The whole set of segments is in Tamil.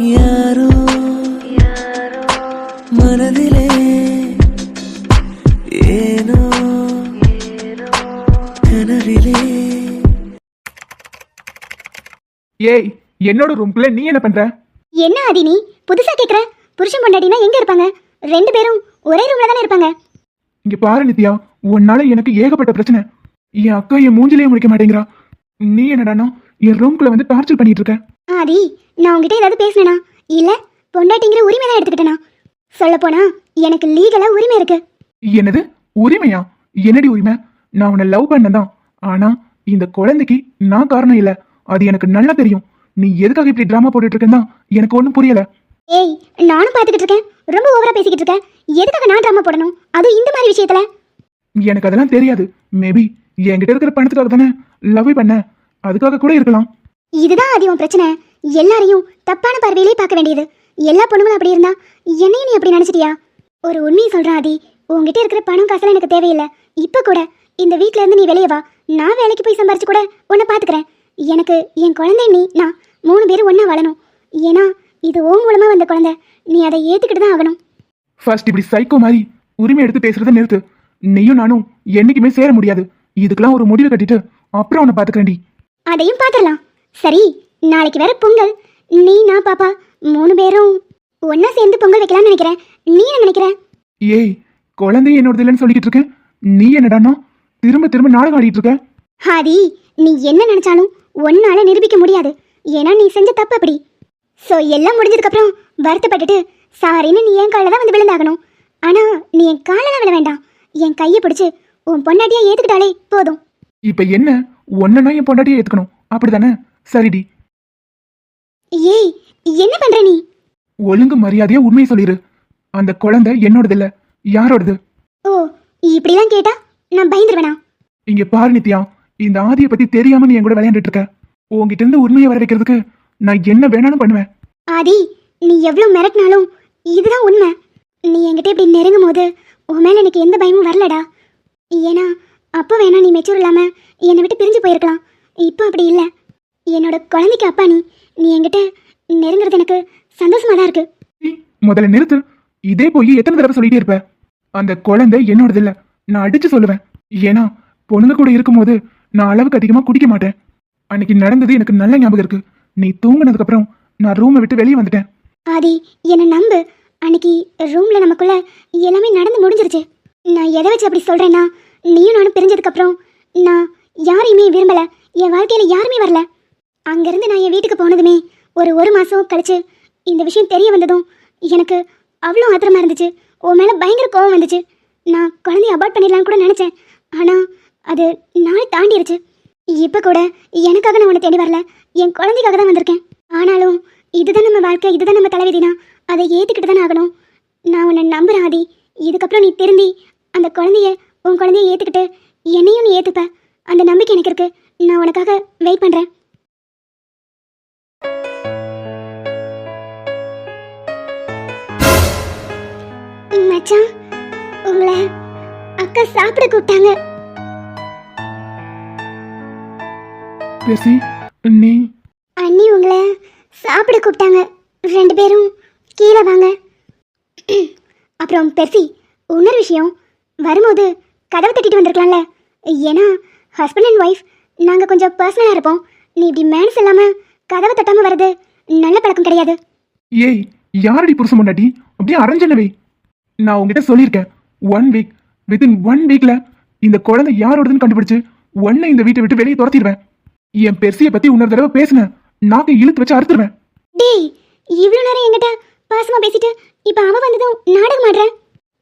யாரோ மனதிலே ஏனோ கனவிலே. ஏய் என்னோட ரூம்குள்ள நீ என்ன பண்ற? என்ன ஆதி நீ புதுசா கேக்குற. புருஷன் பொண்டாட்டினா எங்க இருப்பாங்க? ரெண்டு பேரும் ஒரே ரூம்ல தானே இருப்பாங்க? இங்க பாரு நித்யா உன்னால எனக்கு ஏகப்பட்ட பிரச்சனை. என் அக்கா என் மூஞ்சிலேயே முடிக்க மாட்டேங்கிறா. நீ என்னடானா என் ரூம்குள்ள வந்து டார்ச்சர் பண்ணிட்டு இருக்க. ஆதி நான் உங்ககிட்ட ஏதாவது பேசினேனா? இல்ல பொண்டாட்டிங்கிற உரிமை தான் எடுத்துக்கிட்டேனா? சொல்ல போனா எனக்கு லீகலா உரிமை இருக்கு. என்னது? உரிமையா? என்னடி உரிமை? நான் உன்னை லவ் பண்ணதான் ஆனா இந்த குழந்தைக்கு நான் காரணம் இல்ல. அது எனக்கு நல்லா தெரியும். நீ எதுக்காக இப்படி டிராமா போட்டுட்டு இருக்கேன்னு எனக்கு ஒன்றும் புரியல. ஏய் நானும் பாத்துக்கிட்டு இருக்கேன். ரொம்ப ஓவரா பேசிக்கிட்டு இருக்கேன். எதுக்காக நான் ட்ராமா போடணும்? அதுவும் இந்த மாதிரி விஷயத்துல. எனக்கு அதெல்லாம் தெரியாது. மேபி என்கிட்ட இருக்கிற பணத்துக்காக தானே லவ் பண்ண அதுக்காக கூட இருக்கலாம். இதுதான் உன் பிரச்சனை. எல்லாரையும் தப்பான பார்வையிலே பார்க்க வேண்டியது. எல்லா பொண்ணுங்களும் அப்படி இருந்தா என்னையும் நீ அப்படி நினைச்சிட்டியா? ஒரு உண்மையை சொல்றேன் ஆதி. உன்கிட்ட இருக்கிற பணம் காசுலாம் எனக்கு தேவையில்லை. இப்ப கூட இந்த வீட்ல இருந்து நீ வெளியே வா. நான் வேலைக்கு போய் சம்பாரிச்சு கூட உன்னை பாத்துக்கிறேன். எனக்கு என் குழந்தை நீ நான் மூணு பேரும் ஒண்ணா வாழணும். ஏன்னா இது உன் மூலமா வந்த குழந்தை. நீ அதை ஏத்துக்கிட்டு தான் ஆகணும். ஃபர்ஸ்ட் இப்படி சைக்கோ மாதிரி உரிமை எடுத்து பேசுறத நிறுத்து. நீயும் நானும் என்னைக்குமே சேர முடியாது. இதுக்கெல்லாம் ஒரு முடிவு கட்டிட்டு அப்புறம் உன்னை பாத்துக்கிறேன்டி. அதையும் பாத்துடலாம். சரி நாளைக்கு வேற பொங்கல். நீ நான் பாப்பா மூணு பேரும் ஒண்ணா சேர்ந்து பொங்கல் வைக்கலாம்னு நினைக்கிறேன். நீ என்ன நினைக்கிற? ஏய் குழந்தை என்னோடது இல்லைன்னு சொல்லிக்கிட்டு இருக்கேன் நீ என்னடான்னா திரும்ப திரும்ப நாடகம் ஆடிட்டு இருக்க. ஹாதி நீ என்ன நினைச்சாலும் ஒன்னால நிரூபிக்க முடியாது. ஏன்னா நீ செஞ்ச தப்பு அப்படி. ஸோ எல்லாம் முடிஞ்சதுக்கு அப்புறம் வருத்தப்பட்டுட்டு சாரின்னு நீ என் காலில் தான் வந்து விழுந்தாகணும். ஆனா நீ என் காலெல்லாம் விழ வேண்டாம். என் கையை பிடிச்சு உன் பொண்டாட்டியா ஏத்துக்கிட்டாலே போதும். இப்ப என்ன? ஒன்னா என் பொண்டாட்டியை ஏத்துக்கணும். அப்படிதானே? சரிடி. ஏய் என்ன பண்ற நீ? ஒழுங்கு மரியாதையா உண்மையை சொல்லிரு. அந்த குழந்தை என்னோடது இல்ல யாரோடது? ஓ இப்படிலாம் கேட்டா நான் பயந்துருவேனா? இங்க பாரு நித்யா இந்த ஆதியை பத்தி தெரியாம நீ என் கூட விளையாண்டுட்டு இருக்க உன்கிட்ட இருந்து உண்மையை வர வைக்கிறதுக்கு நான் என்ன வேணாலும் பண்ணுவேன். ஆதி நீ எவ்வளோ மிரட்டினாலும் இதுதான் உண்மை. நீ என்கிட்ட இப்படி நெருங்கும் போது உன் மேல எனக்கு எந்த பயமும் வரலடா. ஏன்னா அப்போ வேணா நீ மெச்சூர் இல்லாம என்னை விட்டு பிரிஞ்சு போயிருக்கலாம். இப்போ அப்படி இல்லை. என்னோட குழந்தைக்கு அப்பா நீ நீ என்கிட்ட நெருங்குறது எனக்கு சந்தோஷமா தான் இருக்கு முதல்ல நிறுத்து. இதே போய் எத்தனை தடவை சொல்லிட்டே இருப்ப? அந்த குழந்தை என்னோடது இல்ல. நான் அடிச்சு சொல்லுவேன். ஏன்னா பொண்ணுங்க கூட இருக்கும்போது நான் அளவுக்கு அதிகமா குடிக்க மாட்டேன். அன்னைக்கு நடந்தது எனக்கு நல்ல ஞாபகம் இருக்கு. நீ தூங்குனதுக்கு அப்புறம் நான் ரூமை விட்டு வெளியே வந்துட்டேன். ஆதி என்னை நம்பு. அன்னைக்கு ரூம்ல நமக்குள்ள எல்லாமே நடந்து முடிஞ்சிருச்சு. நான் எதை வச்சு அப்படி சொல்றேன்னா நீயும் நானும் பிரிஞ்சதுக்கு அப்புறம் நான் யாரையுமே விரும்பல. என் வாழ்க்கையில யாருமே வரல. அங்கிருந்து நான் என் வீட்டுக்கு போனதுமே ஒரு ஒரு மாதம் கழிச்சு இந்த விஷயம் தெரிய வந்ததும் எனக்கு அவ்வளோ ஆத்திரமா இருந்துச்சு. உன் மேலே பயங்கர கோவம் வந்துச்சு. நான் குழந்தைய அபார்ட் பண்ணிடலான்னு கூட நினச்சேன். ஆனால் அது நாள் தாண்டிடுச்சு இப்போ கூட எனக்காக நான் உன்னை தேடி வரல. என் குழந்தைக்காக தான் வந்திருக்கேன். ஆனாலும் இதுதான் நம்ம வாழ்க்கை இதுதான் நம்ம தலைவிதினா அதை ஏற்றுக்கிட்டு தான் ஆகணும். நான் உன்னை நம்புகிறேன் ஆதி. இதுக்கப்புறம் நீ திரும்பி அந்த குழந்தைய உன் குழந்தைய ஏற்றுக்கிட்டு என்னையும் நீ ஏற்றுப்ப அந்த நம்பிக்கை எனக்கு இருக்குது நான் உனக்காக வெயிட் பண்ணுறேன் மச்சான். உங்களை அக்கா சாப்பிட கூப்பிட்டாங்க. பேசி நீ அண்ணி உங்களை சாப்பிட கூப்பிட்டாங்க. ரெண்டு பேரும் கீழே வாங்க. அப்புறம் பெர்சி இன்னொரு விஷயம். வரும்போது கதவை தட்டிட்டு வந்திருக்கலாம்ல. ஏன்னா ஹஸ்பண்ட் அண்ட் ஒய்ஃப் நாங்கள் கொஞ்சம் பர்சனலாக இருப்போம். நீ இப்படி மேனஸ் இல்லாமல் கதவை தட்டாமல் வர்றது நல்ல பழக்கம் கிடையாது. ஏய் யாரடி புருஷன் முன்னாடி அப்படியே அரைஞ்சனவை நான் உங்ககிட்ட சொல்லியிருக்கேன். ஒன் வீக் வித்தின் ஒன் வீக்ல இந்த குழந்தை யாரோடதுன்னு கண்டுபிடிச்சு ஒன்னை இந்த வீட்டை விட்டு வெளியே துரத்திடுவேன். என் பெருசியை பத்தி இன்னொரு தடவை பேசினேன். நாக்கை இழுத்து வச்சு அறுத்துருவேன் டேய் இவ்வளோ நேரம் என்கிட்ட பாசமா பேசிட்டு இப்போ அவ வந்ததும் நாடகம் ஆடுற?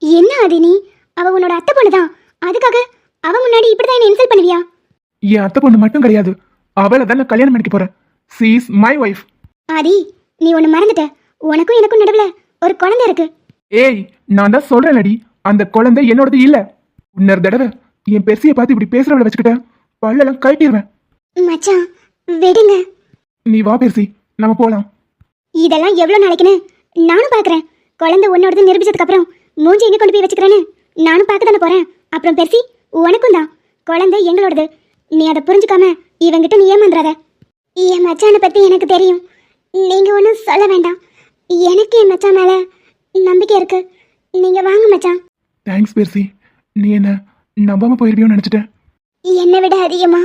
என்ன அது நீ? அவ உன்னோட அத்தை பொண்ணு தான். அதுக்காக அவ முன்னாடி இப்படி தான் என்ன இன்சல்ட் பண்ணுவியா? என் அத்தை பொண்ணு மட்டும் கிடையாது. அவளை தான் நான் கல்யாணம் பண்ணிக்க போறேன். சீஸ் மை ஒய்ஃப் ஆதி நீ ஒன்று மறந்துட்ட. உனக்கும் எனக்கும் நடுவுல ஒரு குழந்தை இருக்கு. ஏய் நான் தான் சொல்றேன்லடி அந்த குழந்தை என்னோடது இல்ல. இன்னொரு தடவை என் பெருசியை பார்த்து இப்படி பேசுறவளை வச்சுக்கிட்ட பல்லெல்லாம் கழட்டிடுவேன் மச்சான் விடுங்க. நீ வா பெருசி நம்ம போலாம். இதெல்லாம் எவ்வளோ நாளைக்குன்னு? நானும் பார்க்குறேன். குழந்தை உன்னோடது நிரூபிச்சதுக்கு அப்புறம் மூஞ்சி எங்கே கொண்டு போய் வச்சுக்கிறேன்னு? நானும் பார்க்க தானே போகிறேன் அப்புறம் பெருசி உனக்கும் தான். குழந்தை எங்களோடது. நீ அதை புரிஞ்சுக்காம இவங்கிட்ட நீ ஏமாந்துறாத. என் மச்சானை பற்றி எனக்கு தெரியும். நீங்க ஒன்றும் சொல்ல வேண்டாம். எனக்கு என் மச்சான் மேல நம்பிக்கை இருக்கு. நீங்க வாங்க மச்சான். தேங்க்ஸ் பெர்சி நீ என்ன நம்பாம போயிருவியோன்னு நினைச்சிட்டேன். என்னை விட அதிகமா?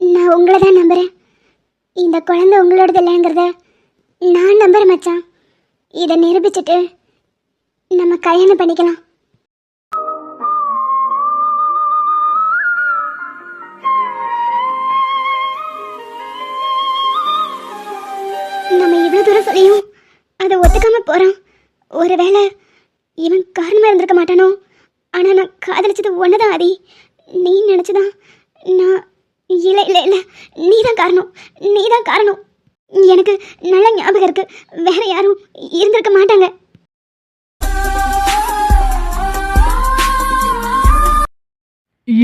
நான் உங்களை தான் நம்புறேன். இந்த குழந்தை உங்களோடது இல்லைங்கிறத நான் நம்புறேன் மச்சான். இதை நிரூபிச்சுட்டு நம்ம கல்யாணம் பண்ணிக்கலாம். நம்ம இவ்வளோ தூரம் சொல்லியும் அதை ஒத்துக்காம போகிறான் ஒருவேளை இவன் காரணமாக இருந்திருக்க மாட்டானோ? ஆனால் நான் காதலிச்சது ஒன்று ஆதி? நீ நினச்சதான் நான் இல்லை இல்லை இல்லை. நீ தான் காரணம். நீ தான் காரணம். எனக்கு நல்ல ஞாபகம் இருக்கு. வேற யாரும் இருந்திருக்க மாட்டாங்க.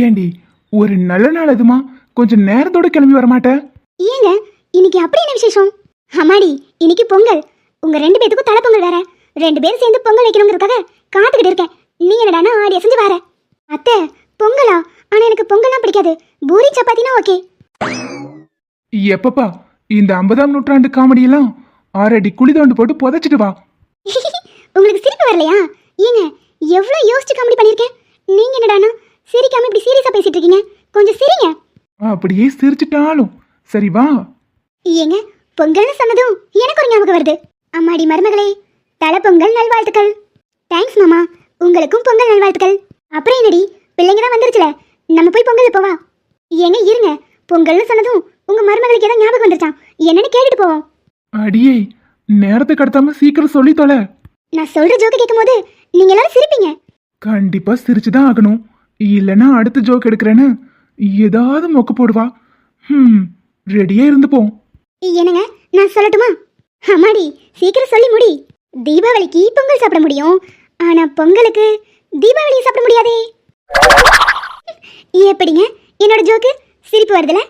ஏண்டி ஒரு நல்ல நாள் அதுமா? கொஞ்சம் நேரத்தோட கிளம்பி வர மாட்டேன் ஏங்க இன்னைக்கு அப்படி என்ன விசேஷம்? அம்மாடி இன்னைக்கு பொங்கல். உங்க ரெண்டு பேத்துக்கும் தலை பொங்கல் வேற. ரெண்டு பேரும் சேர்ந்து பொங்கல் வைக்கணுங்கிறதுக்காக காத்துக்கிட்டு இருக்கேன். நீ என்னடானா ஆடி அசைஞ்சு வர. அத்தை பொங்கலா? ஆனா எனக்கு பொங்கல்லாம் பிடிக்காது. பூரி சப்பாத்தினா ஓகே. எப்பப்பா இந்த ஐம்பதாம் நூற்றாண்டு காமெடியெல்லாம் ஆறடி குழி தோண்டு போட்டு புதைச்சிட்டு வா. உங்களுக்கு சிரிப்பு வரலையா? ஏங்க எவ்வளோ யோசிச்சு காமெடி பண்ணியிருக்கேன். நீங்க என்னடானா சிரிக்காம இப்படி சீரியஸா பேசிட்டு இருக்கீங்க. கொஞ்சம் சிரிங்க. அப்படியே சிரிச்சிட்டாலும். சரி வா. ஏங்க பொங்கல்னு சொன்னதும் எனக்கு ஒரு ஞாபகம் வருது. அம்மாடி மருமகளே தலை பொங்கல் நல்வாழ்த்துக்கள். தேங்க்ஸ் மாமா. உங்களுக்கும் பொங்கல் நல்வாழ்த்துக்கள். அப்புறம் என்னடி? பிள்ளைங்க தான் வந்துருச்சுல. நம்ம போய் பொங்கல் போவா? ஏங்க இருங்க. பொங்கல்னு சொன்னதும் உங்க மருமகளுக்கு ஏதோ ஞாபகம் வந்துருச்சான் என்னன்னு கேட்டுட்டு போவோம். அடியே நேரத்தை கடத்தாம சீக்கிரம் சொல்லி தொலை. நான் சொல்ற ஜோக்கு கேட்கும் போது நீங்க எல்லாரும் சிரிப்பீங்க. கண்டிப்பா சிரிச்சுதான் ஆகணும். இல்லைன்னா அடுத்த ஜோக் எடுக்கிறேன்னு ஏதாவது மொக்க போடுவா. ம் ரெடியே இருந்துப்போம் என்னங்க? நான் சொல்லட்டுமா? அம்மாடி சீக்கிரம் சொல்லி முடி. தீபாவளிக்கு பொங்கல் சாப்பிட முடியும். ஆனா பொங்கலுக்கு தீபாவளி சாப்பிட முடியாதே. எப்படிங்க? என்னோட ஜோக்கு சிரிப்பு வருதுல?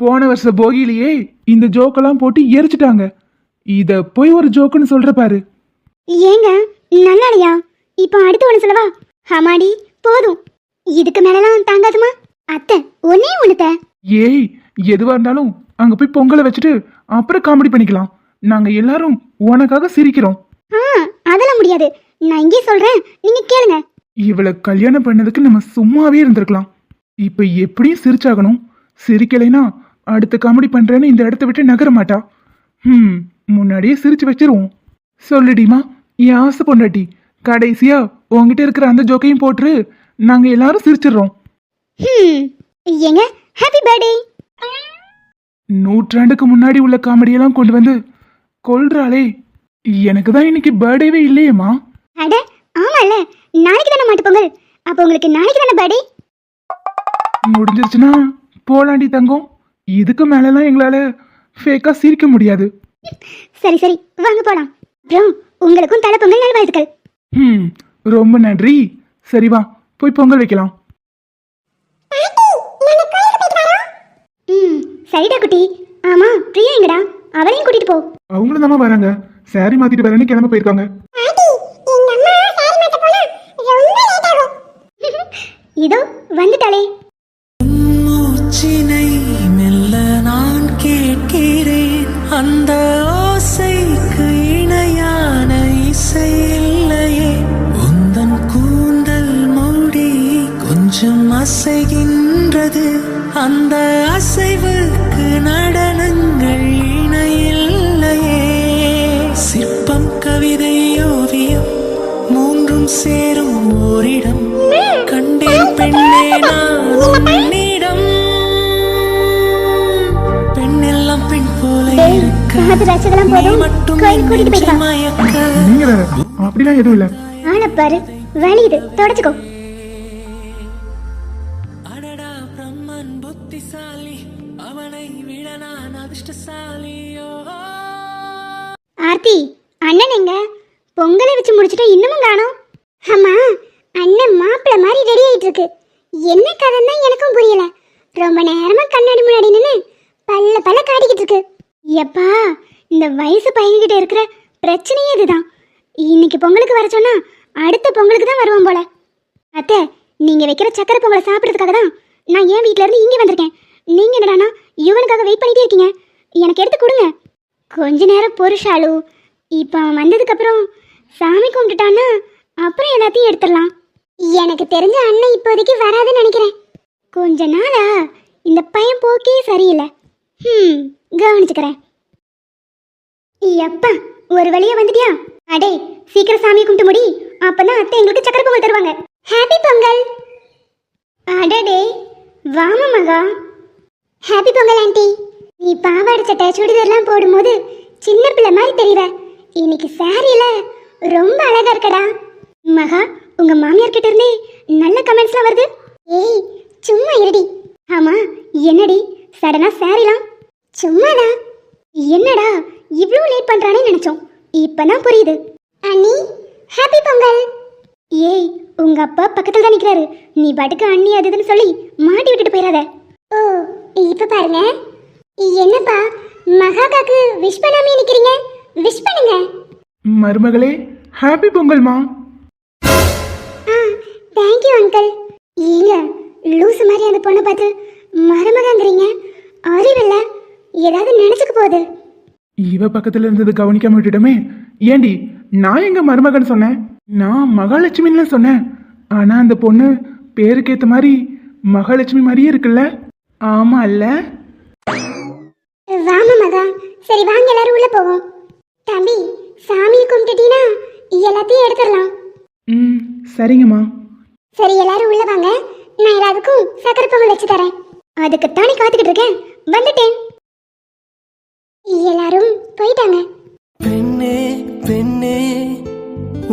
போன வருஷ போகியிலேயே இந்த ஜோக்கெல்லாம் போட்டு எரிச்சிட்டாங்க. இத போய் ஒரு ஜோக்குன்னு சொல்ற பாரு. ஏங்க நல்லாலையா? இப்போ அடுத்து ஒன்று சொல்லவா? அம்மாடி போதும். இதுக்கு மேலலாம் தாங்காதுமா? அத்தை ஒன்னே ஒண்ணுத்த. ஏய் எதுவா இருந்தாலும் அங்க போய் பொங்கலை வச்சுட்டு அப்புறம் காமெடி பண்ணிக்கலாம். நாங்க எல்லாரும் உனக்காக சிரிக்கிறோம். அதெல்லாம் முடியாது. நான் இங்கே சொல்றேன் நீங்க கேளுங்க. இவளை கல்யாணம் பண்ணதுக்கு நம்ம சும்மாவே இருந்திருக்கலாம். இப்ப எப்படியும் சிரிச்சாகணும். சிரிக்கலைனா அடுத்த காமெடி பண்றேன்னு இந்த இடத்த விட்டு நகர மாட்டா. ம் முன்னாடியே சிரிச்சு வச்சிருவோம். சொல்லுடிமா என் ஆசை பொண்டாட்டி கடைசியா உன்கிட்ட இருக்கிற அந்த ஜோக்கையும் போட்டுரு நாங்க எல்லாரும் சிரிச்சிடுறோம். ஏங்க ஹாப்பி பர்த்டே நூற்றாண்டுக்கு முன்னாடி உள்ள காமெடியெல்லாம் கொண்டு வந்து கொல்றாளே. எனக்கு தான் இன்னைக்கு பர்த்டேவே இல்லையேம்மா. அட ஆமால நாளைக்கு தானே மாட்டு பொங்கல். அப்போ உங்களுக்கு நாளைக்கு தானே பர்த்டே முடிஞ்சிருச்சுன்னா போலாண்டி தங்கம். இதுக்கு மேலலாம் எங்களால ஃபேக்கா சிரிக்க முடியாது. சரி சரி. வாங்க போலாம். அப்புறம் உங்களுக்கும் தலை பொங்கல் நல்வாழ்த்துக்கள் ம் ரொம்ப நன்றி. சரி வா போய் பொங்கல் வைக்கலாம். ம் சரிடா குட்டி. ஆமா பிரியா எங்கடா? அவளையும் கூட்டிட்டு போ. அவங்களும் தானே வராங்க. சாரி மாத்திட்டு வரேன்னு கிளம்ப போயிருக்காங்க? இதோ வந்துட்டாளே. மூச்சினை மெல்ல நான் கேட்கிறேன். அந்த ரசிக்கலாம் நீ போதும். கோயில் கூட்டிட்டு. மயக்க. நீங்க வேற அப்படிலாம் எதுவும் இல்ல. ஆளை பாரு வலியுது தொடச்சுக்கோ. அடடா பிரம்மன் புத்திசாலி. அவனை விட நான் அதிர்ஷ்டசாலியோ? ஆர்த்தி அண்ணன் எங்க? பொங்கலை வச்சு முடிச்சுட்டு இன்னமும் காணோம். அம்மா அண்ணன் மாப்பிள்ளை மாதிரி ரெடி ஆயிட்டு இருக்கு என்ன கதைன்னு தான் எனக்கும் புரியல. ரொம்ப நேரமா கண்ணாடி முன்னாடி நின்று பல்ல பல்ல காட்டிக்கிட்டு இருக்கு. எப்பா இந்த வயசு பையன்கிட்ட இருக்கிற பிரச்சனையே இதுதான். இன்னைக்கு பொங்கலுக்கு வர சொன்னா அடுத்த பொங்கலுக்கு தான் வருவோம் போல. அத்தை நீங்க வைக்கிற சக்கரை பொங்கலை சாப்பிட்றதுக்காக தான் நான் என் வீட்ல இருந்து இங்கே வந்திருக்கேன். நீங்க என்னடானா யுவனுக்காக வெயிட் பண்ணிட்டே இருக்கீங்க. எனக்கு எடுத்து கொடுங்க. கொஞ்ச நேரம் பொருஷாலு இப்போ அவன் வந்ததுக்கப்புறம் சாமி கும்பிட்டுட்டான்னா அப்புறம் எல்லாத்தையும் எடுத்துடலாம். எனக்கு தெரிஞ்ச அண்ணன் இப்போதைக்கு வராதுன்னு நினைக்கிறேன். கொஞ்ச நாளா இந்த பையன் போக்கே சரியில்லை. ம் கவனிச்சுக்கிறேன். எப்பா ஒரு வழியா வந்துட்டியா? அடே சீக்கிரம் சாமி கும்பிட்டு முடி. அப்பதான் அத்தை எங்களுக்கு சக்கரை பொங்கல் தருவாங்க. ஹாப்பி பொங்கல். அடடே வாம மகா. Happy Pongal aunty. நீ பாவாடை சட்டை சுடிதார்லாம் போடும்போது சின்ன பிள்ளை மாதிரி தெரியுற இன்னைக்கு சாரியில ரொம்ப அழகா இருக்கடா. மகா உங்க மாமியார் கிட்ட இருந்தே நல்ல கமெண்ட்ஸ்லாம் வருது. ஏய் சும்மா இருடி. ஆமா என்னடி? சடனா சாரிலாம் சும்மாடா. என்னடா இவ்வளோ லேட் பண்றானே நினைச்சோம். இப்பதான் புரியுது. அண்ணி ஹாப்பி பொங்கல். ஏய் உங்க அப்பா பக்கத்துல தான் நிக்கிறாரு. நீ பாட்டுக்கு அண்ணி அது இதுன்னு சொல்லி மாட்டி விட்டுட்டு போயிடாத. ஓ இப்ப பாருங்க. என்னப்பா மகாகாக்கு விஷ் பண்ணாமே நிக்கிறீங்க? விஷ் பண்ணுங்க. மருமகளே ஹாப்பி பொங்கல்மா. ஆ தேங்க்யூ அங்கிள் ஏங்க லூசு மாதிரி அந்த பொண்ணை பார்த்து மருமகங்கிறீங்க. அறிவில்ல. ஏதாவது நினைச்சுக்க போகுது. இவ பக்கத்துல இருந்தது கவனிக்காம விட்டுட்டோமே. ஏண்டி நான் எங்க மருமகன் சொன்னேன்? நான் மகாலட்சுமின்னு சொன்னேன். ஆனா அந்த பொண்ணு பேருக்கு ஏத்த மாதிரி மகாலட்சுமி மாதிரியே இருக்குல்ல? ஆமா இல்ல வாமா மகா. சரி வாங்க எல்லாரும் உள்ள போவோம். தம்பி சாமியை கும்பிட்டுட்டீனா எல்லாத்தையும் எடுத்துடலாம். ம் சரிங்கம்மா. சரி எல்லாரும் உள்ள வாங்க. நான் எல்லாருக்கும் சக்கரை பொங்கல் வச்சு தரேன். அதுக்குத்தானே காத்துக்கிட்டு இருக்கேன். வந்துட்டேன். எல்லாரும் போயிட்டாங்க. பெண்ணே பெண்ணே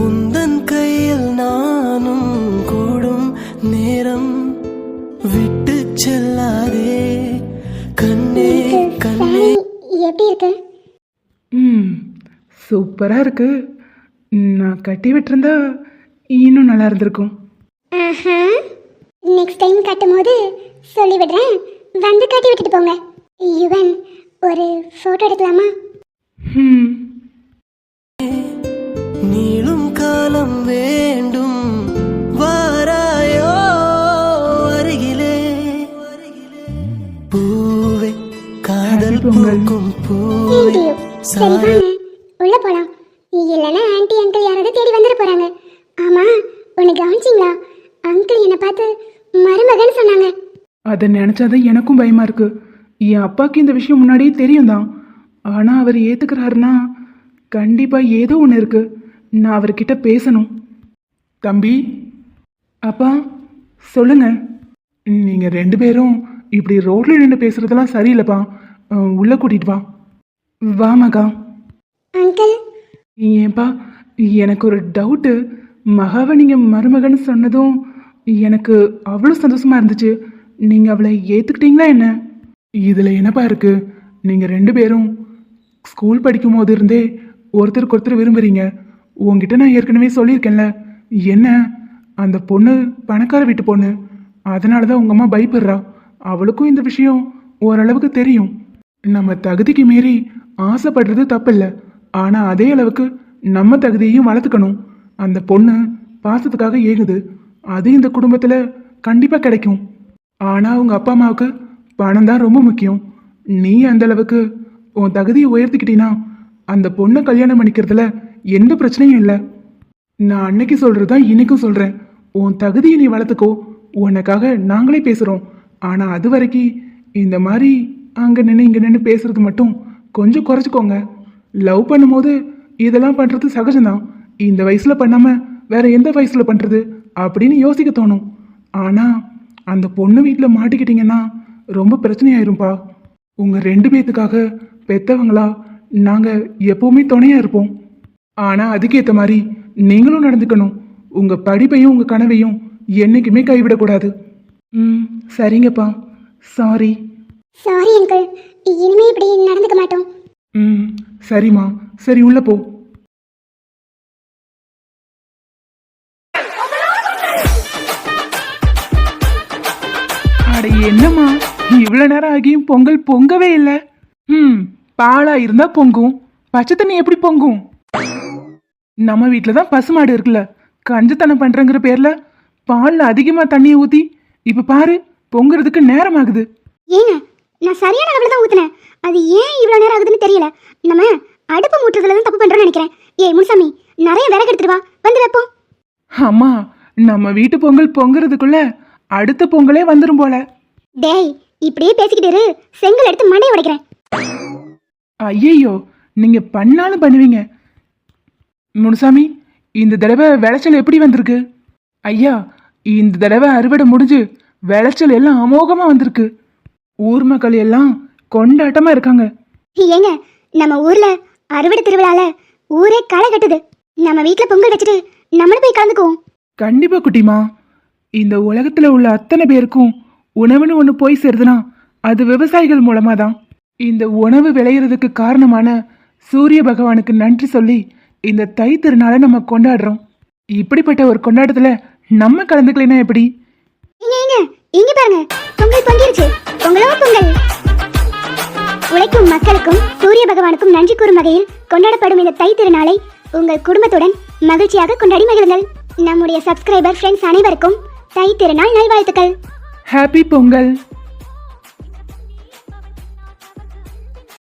உந்தன் கையில் நானும் கூடும் நேரம் விட்டு செல்லாதே. கண்ணே கண்ணே. எப்படி இருக்கு? ம் சூப்பரா இருக்கு. நான் கட்டி விட்டிருந்தா இன்னும் நல்லா இருந்திருக்கும். ஆஹா. நெக்ஸ்ட் டைம் கட்டும்போது சொல்லி விடுறேன் வந்து கட்டி விட்டுட்டு போங்க. யுவன் ஒரு ஃபோட்டோ எடுக்கலாமா? நீளும் காலம் வேண்டும். வாராயோ அருகிலே. பூவே காதல். பூக்கும் பூவே உள்ள போலாம். இல்லைன்னா ஆன்ட்டி அங்கிள் யாராவது தேடி வந்துட போறாங்க. ஆமா உன்னை கவனிச்சிங்களா? அங்கிள் என்னை பார்த்து மருமகன் சொன்னாங்க. அதை நினைச்சாதான் எனக்கும் பயமா இருக்கு. என் அப்பாக்கு இந்த விஷயம் முன்னாடியே தெரியும் தான் ஆனா அவர் ஏத்துக்கிறாருன்னா கண்டிப்பா ஏதோ ஒன்று இருக்கு. நான் அவர்கிட்ட பேசணும். தம்பி? அப்பா சொல்லுங்க. நீங்க ரெண்டு பேரும் இப்படி ரோட்ல நின்று பேசுறதெல்லாம் சரியில்லைப்பா. உள்ள கூட்டிட்டு வா. வா மகா. அங்கிள். ஏன்பா எனக்கு ஒரு டவுட்டு. மகாவை நீங்கள் மருமகன் சொன்னதும் எனக்கு அவ்வளோ சந்தோஷமா இருந்துச்சு. நீங்கள் அவளை ஏற்றுக்கிட்டீங்களா என்ன? இதில் என்னப்பா இருக்கு? நீங்கள் ரெண்டு பேரும் ஸ்கூல் படிக்கும் போது இருந்தே ஒருத்தருக்கு ஒருத்தர் விரும்புறீங்க. உங்ககிட்ட நான் ஏற்கனவே சொல்லியிருக்கேன்ல. என்ன? அந்த பொண்ணு பணக்கார வீட்டு பொண்ணு. அதனால தான் உங்கள் அம்மா பயப்படுறா. அவளுக்கும் இந்த விஷயம் ஓரளவுக்கு தெரியும். நம்ம தகுதிக்கு மீறி ஆசைப்படுறது தப்பில்லை. ஆனால் அதே அளவுக்கு நம்ம தகுதியையும் வளர்த்துக்கணும். அந்த பொண்ணு பாசத்துக்காக ஏங்குது. அது இந்த குடும்பத்தில் கண்டிப்பாக கிடைக்கும். ஆனால் உங்கள் அப்பா அம்மாவுக்கு பணம் தான் ரொம்ப முக்கியம். நீ அந்த அளவுக்கு உன் தகுதியை உயர்த்திக்கிட்டீன்னா அந்த பொண்ணை கல்யாணம் பண்ணிக்கிறதுல எந்த பிரச்சனையும் இல்லை. நான் அன்னைக்கு சொல்கிறது தான் இன்னைக்கும் சொல்கிறேன் உன் தகுதியை நீ வளர்த்துக்கோ. உனக்காக நாங்களே பேசுகிறோம் ஆனால் அது வரைக்கும் இந்த மாதிரி அங்கே நின்று இங்கே நின்று பேசுறது மட்டும் கொஞ்சம் குறைச்சிக்கோங்க. லவ் பண்ணும்போது இதெல்லாம் பண்ணுறது சகஜம்தான். இந்த வயசில் பண்ணாமல் வேற எந்த வயசில் பண்ணுறது அப்படின்னு யோசிக்க தோணும். ஆனால் அந்த பொண்ணு வீட்டில் மாட்டிக்கிட்டிங்கன்னா ரொம்ப பிரச்சனையாயிரும்பா. உங்க ரெண்டு பேத்துக்காக பெத்தவங்களா நாங்க எப்பவுமே துணையா இருப்போம். ஆனா அதுக்கேத்த மாதிரி நீங்களும் நடந்துக்கணும். உங்க படிப்பையும் உங்க கனவையும் என்னைக்குமே கைவிடக்கூடாது. ம் சரிங்கப்பா. சாரி சாரி அங்கிள் இனிமே இப்படி நடந்துக்க மாட்டோம். ம் சரிம்மா. சரி உள்ள போ. அட என்னம்மா? இவ்வளவு நேரம் ஆகியும் பொங்கல் பொங்கவே இல்லை. ம் பாலா இருந்தா பொங்கும். பச்சை தண்ணி எப்படி பொங்கும்? நம்ம வீட்டில் தான் பசுமாடு இருக்குல்ல. கஞ்சத்தனம் பண்றங்கிற பேர்ல பால்ல அதிகமா தண்ணியை ஊத்தி இப்ப பாரு பொங்குறதுக்கு நேரம் ஆகுது ஏங்க நான் சரியான அளவில் தான் ஊத்துனேன். அது ஏன் இவ்வளோ நேரம் ஆகுதுன்னு தெரியல. நம்ம அடுப்பு மூட்டுறதுல தான் தப்பு பண்றோம்னு நினைக்கிறேன். ஏய் முனுசாமி நிறைய விறகு எடுத்துட்டு வா. வந்து வைப்போம். அம்மா நம்ம வீட்டு பொங்கல் பொங்குறதுக்குள்ள அடுத்த பொங்கலே வந்துரும் போல. டேய் இப்படியே பேசிக்கிட்டு இரு. செங்கல் எடுத்து மண்டையை உடைக்கிறேன். ஐயையோ நீங்க பண்ணாலும் பண்ணுவீங்க. முனுசாமி இந்த தடவை விளைச்சல் எப்படி வந்திருக்கு? ஐயா இந்த தடவை அறுவடை முடிஞ்சு விளைச்சல் எல்லாம் அமோகமா வந்திருக்கு. ஊர் மக்கள் எல்லாம் கொண்டாட்டமா இருக்காங்க. ஏங்க நம்ம ஊர்ல அறுவடை திருவிழால ஊரே களை கட்டுது. நம்ம வீட்ல பொங்கல் வச்சுட்டு நம்மளும் போய் கலந்துக்குவோம். கண்டிப்பா குட்டிமா. இந்த உலகத்துல உள்ள அத்தனை பேருக்கும் உணவுன்னு ஒன்று போய் சேருதுன்னா அது விவசாயிகள் மூலமாக தான் இந்த உணவு விளையிறதுக்கு காரணமான சூரிய பகவானுக்கு நன்றி சொல்லி இந்த தை திருநாளை நம்ம கொண்டாடுறோம். இப்படிப்பட்ட ஒரு கொண்டாட்டத்துல நம்ம கலந்துக்கலாம் எப்படி? இங்க பாருங்க. பொங்கல் பொங்கிருச்சு. பொங்கலோ பொங்கல். உழைக்கும் மக்களுக்கும் சூரிய பகவானுக்கும் நன்றி கூறும் வகையில் கொண்டாடப்படும் இந்த தை திருநாளை உங்கள் குடும்பத்துடன் மகிழ்ச்சியாக கொண்டாடி மகிழுங்கள். நம்முடைய சப்ஸ்கிரைபர் ஃப்ரெண்ட்ஸ் அனைவருக்கும் தை திருநாள் நல்வாழ்த்துக்கள். ஹாப்பி பொங்கல்